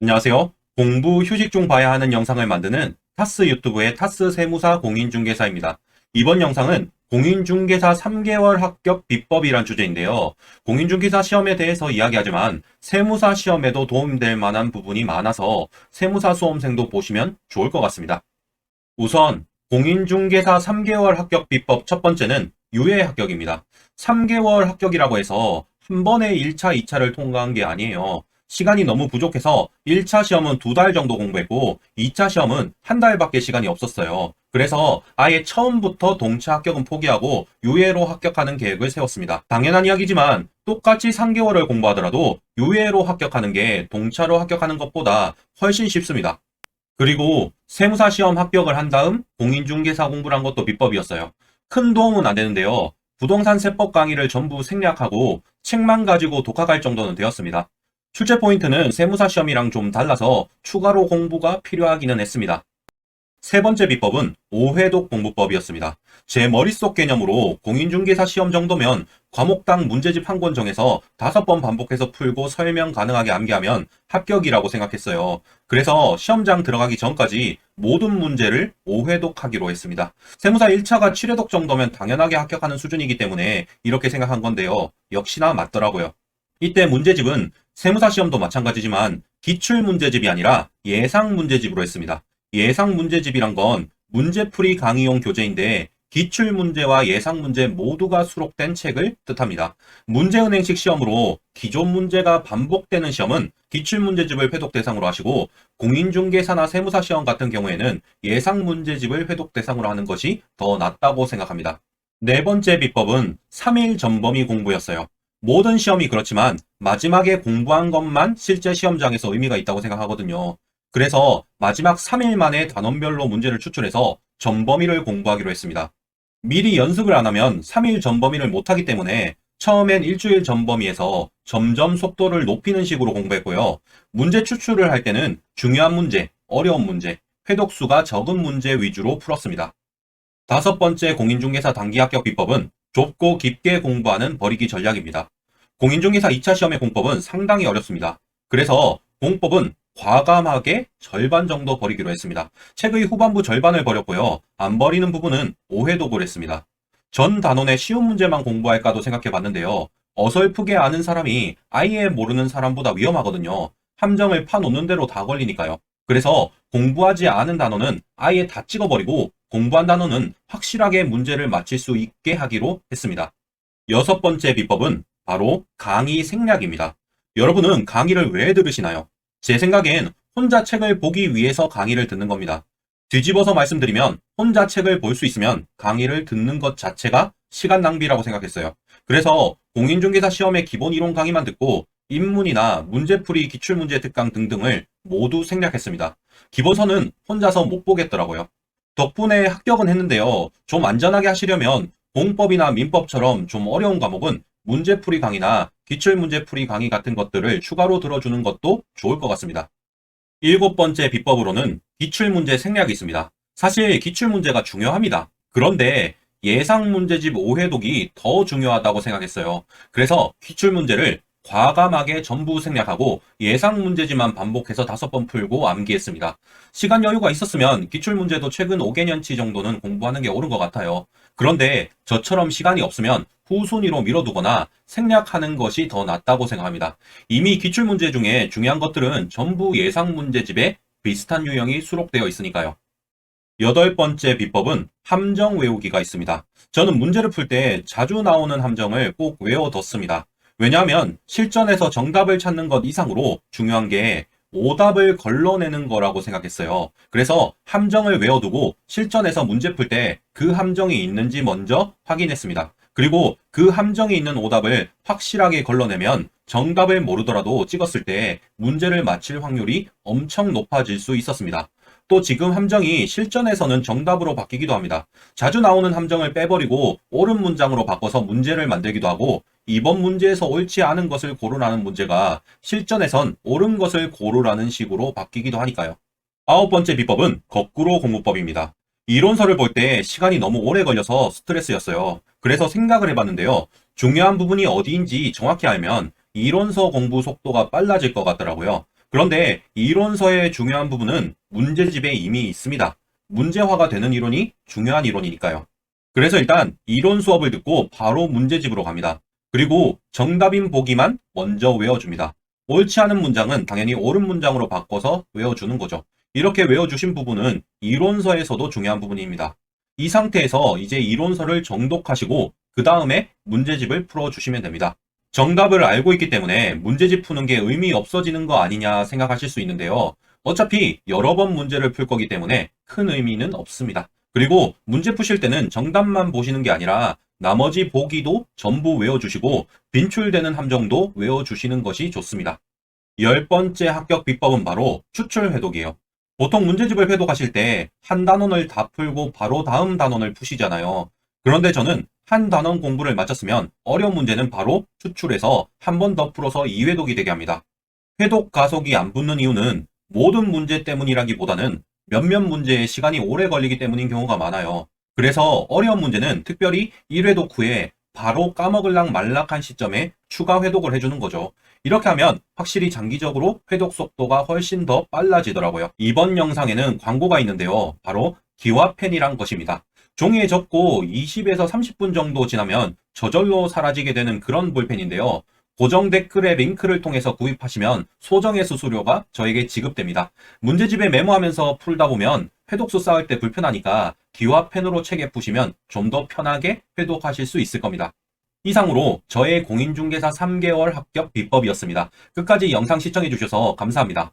안녕하세요. 공부 휴식 중 봐야 하는 영상을 만드는 타스 유튜브의 타스 세무사 공인중개사입니다. 이번 영상은 공인중개사 3개월 합격 비법이란 주제인데요. 공인중개사 시험에 대해서 이야기하지만 세무사 시험에도 도움될 만한 부분이 많아서 세무사 수험생도 보시면 좋을 것 같습니다. 우선 공인중개사 3개월 합격 비법 첫 번째는 유예 합격입니다. 3개월 합격이라고 해서 한 번에 1차, 2차를 통과한 게 아니에요. 시간이 너무 부족해서 1차 시험은 두 달 정도 공부했고 2차 시험은 한 달밖에 시간이 없었어요. 그래서 아예 처음부터 동차 합격은 포기하고 유예로 합격하는 계획을 세웠습니다. 당연한 이야기지만 똑같이 3개월을 공부하더라도 유예로 합격하는 게 동차로 합격하는 것보다 훨씬 쉽습니다. 그리고 세무사 시험 합격을 한 다음 공인중개사 공부를 한 것도 비법이었어요. 큰 도움은 안 되는데요. 부동산 세법 강의를 전부 생략하고 책만 가지고 독학할 정도는 되었습니다. 출제 포인트는 세무사 시험이랑 좀 달라서 추가로 공부가 필요하기는 했습니다. 세 번째 비법은 오회독 공부법이었습니다. 제 머릿속 개념으로 공인중개사 시험 정도면 과목당 문제집 한 권 정해서 다섯 번 반복해서 풀고 설명 가능하게 암기하면 합격이라고 생각했어요. 그래서 시험장 들어가기 전까지 모든 문제를 5회독하기로 했습니다. 세무사 1차가 7회독 정도면 당연하게 합격하는 수준이기 때문에 이렇게 생각한 건데요. 역시나 맞더라고요. 이때 문제집은 세무사 시험도 마찬가지지만 기출 문제집이 아니라 예상 문제집으로 했습니다. 예상 문제집이란 건 문제풀이 강의용 교재인데 기출 문제와 예상 문제 모두가 수록된 책을 뜻합니다. 문제은행식 시험으로 기존 문제가 반복되는 시험은 기출 문제집을 회독 대상으로 하시고 공인중개사나 세무사 시험 같은 경우에는 예상 문제집을 회독 대상으로 하는 것이 더 낫다고 생각합니다. 네 번째 비법은 3일 전범위 공부였어요. 모든 시험이 그렇지만 마지막에 공부한 것만 실제 시험장에서 의미가 있다고 생각하거든요. 그래서 마지막 3일 만에 단원별로 문제를 추출해서 전범위를 공부하기로 했습니다. 미리 연습을 안 하면 3일 전범위를 못하기 때문에 처음엔 일주일 전범위에서 점점 속도를 높이는 식으로 공부했고요. 문제 추출을 할 때는 중요한 문제, 어려운 문제, 회독수가 적은 문제 위주로 풀었습니다. 다섯 번째 공인중개사 단기 합격 비법은 좁고 깊게 공부하는 버리기 전략입니다. 공인중개사 2차 시험의 공법은 상당히 어렵습니다. 그래서 공법은 과감하게 절반 정도 버리기로 했습니다. 책의 후반부 절반을 버렸고요. 안 버리는 부분은 5회독을 했습니다. 전 단원의 쉬운 문제만 공부할까도 생각해 봤는데요. 어설프게 아는 사람이 아예 모르는 사람보다 위험하거든요. 함정을 파놓는 대로 다 걸리니까요. 그래서 공부하지 않은 단어는 아예 다 찍어버리고 공부한 단어는 확실하게 문제를 맞힐 수 있게 하기로 했습니다. 여섯 번째 비법은 바로 강의 생략입니다. 여러분은 강의를 왜 들으시나요? 제 생각엔 혼자 책을 보기 위해서 강의를 듣는 겁니다. 뒤집어서 말씀드리면 혼자 책을 볼 수 있으면 강의를 듣는 것 자체가 시간 낭비라고 생각했어요. 그래서 공인중개사 시험의 기본 이론 강의만 듣고 인문이나 문제풀이 기출문제 특강 등등을 모두 생략했습니다. 기본서는 혼자서 못 보겠더라고요. 덕분에 합격은 했는데요. 좀 안전하게 하시려면 공법이나 민법처럼 좀 어려운 과목은 문제풀이 강의나 기출문제풀이 강의 같은 것들을 추가로 들어주는 것도 좋을 것 같습니다. 일곱 번째 비법으로는 기출문제 생략이 있습니다. 사실 기출문제가 중요합니다. 그런데 예상 문제집 5회독이 더 중요하다고 생각했어요. 그래서 기출문제를 과감하게 전부 생략하고 예상 문제지만 반복해서 다섯 번 풀고 암기했습니다. 시간 여유가 있었으면 기출 문제도 최근 5개년치 정도는 공부하는 게 옳은 것 같아요. 그런데 저처럼 시간이 없으면 후순위로 밀어두거나 생략하는 것이 더 낫다고 생각합니다. 이미 기출 문제 중에 중요한 것들은 전부 예상 문제집에 비슷한 유형이 수록되어 있으니까요. 여덟 번째 비법은 함정 외우기가 있습니다. 저는 문제를 풀 때 자주 나오는 함정을 꼭 외워뒀습니다. 왜냐하면 실전에서 정답을 찾는 것 이상으로 중요한 게 오답을 걸러내는 거라고 생각했어요. 그래서 함정을 외워두고 실전에서 문제 풀 때 그 함정이 있는지 먼저 확인했습니다. 그리고 그 함정이 있는 오답을 확실하게 걸러내면 정답을 모르더라도 찍었을 때 문제를 맞힐 확률이 엄청 높아질 수 있었습니다. 또 지금 함정이 실전에서는 정답으로 바뀌기도 합니다. 자주 나오는 함정을 빼버리고 옳은 문장으로 바꿔서 문제를 만들기도 하고 이번 문제에서 옳지 않은 것을 고르라는 문제가 실전에선 옳은 것을 고르라는 식으로 바뀌기도 하니까요. 아홉 번째 비법은 거꾸로 공부법입니다. 이론서를 볼 때 시간이 너무 오래 걸려서 스트레스였어요. 그래서 생각을 해봤는데요. 중요한 부분이 어디인지 정확히 알면 이론서 공부 속도가 빨라질 것 같더라고요. 그런데 이론서의 중요한 부분은 문제집에 이미 있습니다. 문제화가 되는 이론이 중요한 이론이니까요. 그래서 일단 이론 수업을 듣고 바로 문제집으로 갑니다. 그리고 정답인 보기만 먼저 외워줍니다. 옳지 않은 문장은 당연히 옳은 문장으로 바꿔서 외워주는 거죠. 이렇게 외워주신 부분은 이론서에서도 중요한 부분입니다. 이 상태에서 이제 이론서를 정독하시고 그 다음에 문제집을 풀어주시면 됩니다. 정답을 알고 있기 때문에 문제집 푸는 게 의미 없어지는 거 아니냐 생각하실 수 있는데요. 어차피 여러 번 문제를 풀 거기 때문에 큰 의미는 없습니다. 그리고 문제 푸실 때는 정답만 보시는 게 아니라 나머지 보기도 전부 외워주시고 빈출되는 함정도 외워주시는 것이 좋습니다. 열 번째 합격 비법은 바로 추출 회독이에요. 보통 문제집을 회독하실 때 한 단원을 다 풀고 바로 다음 단원을 푸시잖아요. 그런데 저는 한 단원 공부를 마쳤으면 어려운 문제는 바로 추출해서 한 번 더 풀어서 2회독이 되게 합니다. 회독 가속이 안 붙는 이유는 모든 문제 때문이라기보다는 몇몇 문제에 시간이 오래 걸리기 때문인 경우가 많아요. 그래서 어려운 문제는 특별히 1회독 후에 바로 까먹을랑 말락한 시점에 추가 회독을 해주는 거죠. 이렇게 하면 확실히 장기적으로 회독 속도가 훨씬 더 빨라지더라고요. 이번 영상에는 광고가 있는데요. 바로 기와펜이란 것입니다. 종이에 적고 20에서 30분 정도 지나면 저절로 사라지게 되는 그런 볼펜인데요. 고정 댓글의 링크를 통해서 구입하시면 소정의 수수료가 저에게 지급됩니다. 문제집에 메모하면서 풀다 보면 회독수 쌓을 때 불편하니까 기와 펜으로 책에 푸시면 좀 더 편하게 회독하실 수 있을 겁니다. 이상으로 저의 공인중개사 3개월 합격 비법이었습니다. 끝까지 영상 시청해주셔서 감사합니다.